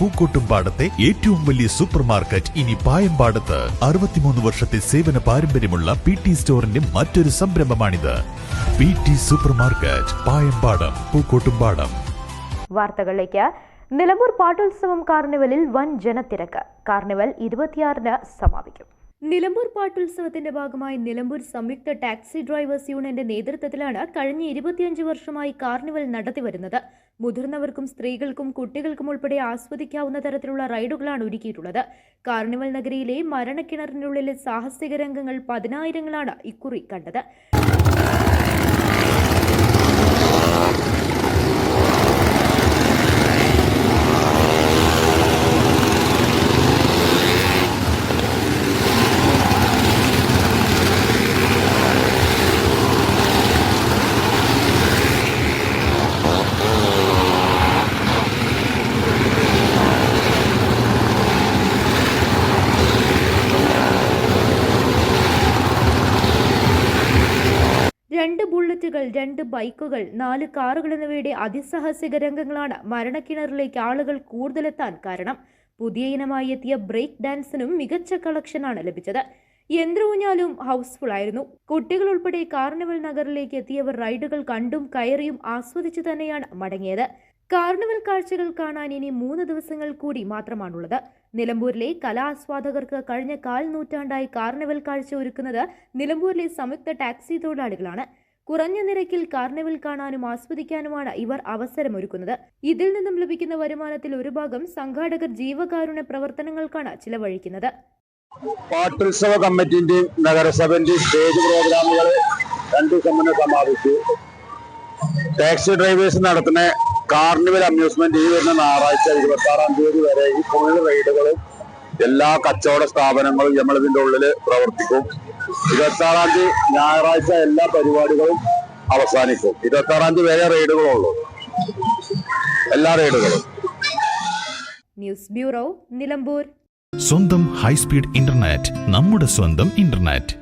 പൂക്കോട്ടുംപാടത്തെ ഏറ്റവും വലിയ super market ഇനി പായമ്പാടത്ത് അറുപത്തിമൂന്ന് വർഷത്തെ സേവന പാരമ്പര്യമുള്ള പി ടി സ്റ്റോറിന്റെ മറ്റൊരു സംരംഭമാണിത്. P T super market Payampadam Pookkottumpadam. വാർത്തകളിലേക്ക്. നിലമ്പൂർ പാട്ടോത്സവം കാർണിവലിൽ വൻ ജനത്തിരക്ക്. കാർണിവൽ ഇരുപത്തിയാറിന് സമാപിക്കും. നിലമ്പൂർ പാട്ടുത്സവത്തിന്റെ ഭാഗമായി നിലമ്പൂർ സംയുക്ത ടാക്സി ഡ്രൈവേഴ്സ് യൂണിയന്റെ നേതൃത്വത്തിലാണ് കഴിഞ്ഞ ഇരുപത്തിയഞ്ച് വർഷമായി കാർണിവൽ നടത്തിവരുന്നത് മുതിർന്നവർക്കും സ്ത്രീകൾക്കും കുട്ടികൾക്കും ഉൾപ്പെടെ ആസ്വദിക്കാവുന്ന തരത്തിലുള്ള റൈഡുകളാണ് ഒരുക്കിയിട്ടുള്ളത്. കാർണിവൽ നഗരിയിലെ മരണക്കിണറിനുള്ളിലെ സാഹസിക രംഗങ്ങൾ പതിനായിരങ്ങളാണ് ഇക്കുറി കണ്ടത്. രണ്ട് ബുള്ളറ്റുകൾ രണ്ട് ബൈക്കുകൾ നാല് കാറുകൾ എന്നിവയുടെ അതിസാഹസിക രംഗങ്ങളാണ് മരണക്കിണറിലേക്ക് ആളുകൾ കൂടുതലെത്താൻ കാരണം. പുതിയ ഇനമായി എത്തിയ ബ്രേക്ക് ഡാൻസിനും മികച്ച കളക്ഷനാണ് ലഭിച്ചത്. യന്ത്രഊഞ്ഞാലും ഹൗസ്ഫുൾ ആയിരുന്നു. കുട്ടികൾ ഉൾപ്പെടെ കാർണിവൽ നഗറിലേക്ക് എത്തിയവർ റൈഡുകൾ കണ്ടും കയറിയും ആസ്വദിച്ചു തന്നെയാണ് മടങ്ങിയത്. കാർണിവൽ കാഴ്ചകൾ കാണാൻ ഇനി മൂന്ന് ദിവസങ്ങൾ കൂടി മാത്രമാണുള്ളത്. നിലമ്പൂരിലെ കലാസ്വാദകർക്ക് കഴിഞ്ഞ കാൽ നൂറ്റാണ്ടായി കാർണിവൽ കാഴ്ച ഒരുക്കുന്നത് നിലമ്പൂരിലെ സംയുക്ത ടാക്സി തൊഴിലാളികളാണ്. കുറഞ്ഞ നിരക്കിൽ കാർണിവൽ കാണാനും ആസ്വദിക്കാനുമാണ് ഇവർ അവസരമൊരുക്കുന്നത്. ഇതിൽ നിന്നും ലഭിക്കുന്ന വരുമാനത്തിൽ ഒരു ഭാഗം സംഘാടകർ ജീവകാരുണ്യ പ്രവർത്തനങ്ങൾക്കാണ് ചിലവഴിക്കുന്നത്. പാട്ടുത്സവ കമ്മിറ്റിന്റെയും നഗരസഭന്റെയും സ്റ്റേജ് പ്രോഗ്രാമുകൾ രണ്ടു ദിവസം സമാപിച്ചു. ടാക്സി ഡ്രൈവേഴ്സ് നടത്തുന്ന കാർണിവൽ അമ്യൂസ്മെന്റ് ഈ വരുന്ന ഞായറാഴ്ച ഇരുപത്തി ആറാം തീയതി വരെ ഈ ഫുൾ റൈഡുകളും എല്ലാ കച്ചവട സ്ഥാപനങ്ങളും നമ്മളിതിന്റെ ഉള്ളിൽ പ്രവർത്തിക്കും. ഇരുപത്തി ആറാം തീയതി ഞായറാഴ്ച എല്ലാ പരിപാടികളും അവസാനിക്കും. ഇരുപത്തി ആറാം തീയതി വരെ റൈഡുകളുള്ളൂ എല്ലാ റൈഡുകളും ന്യൂസ് ബ്യൂറോ നിലമ്പൂർ. സ്വന്തം ഹൈസ്പീഡ് ഇന്റർനെറ്റ് നമ്മുടെ സ്വന്തം ഇന്റർനെറ്റ്.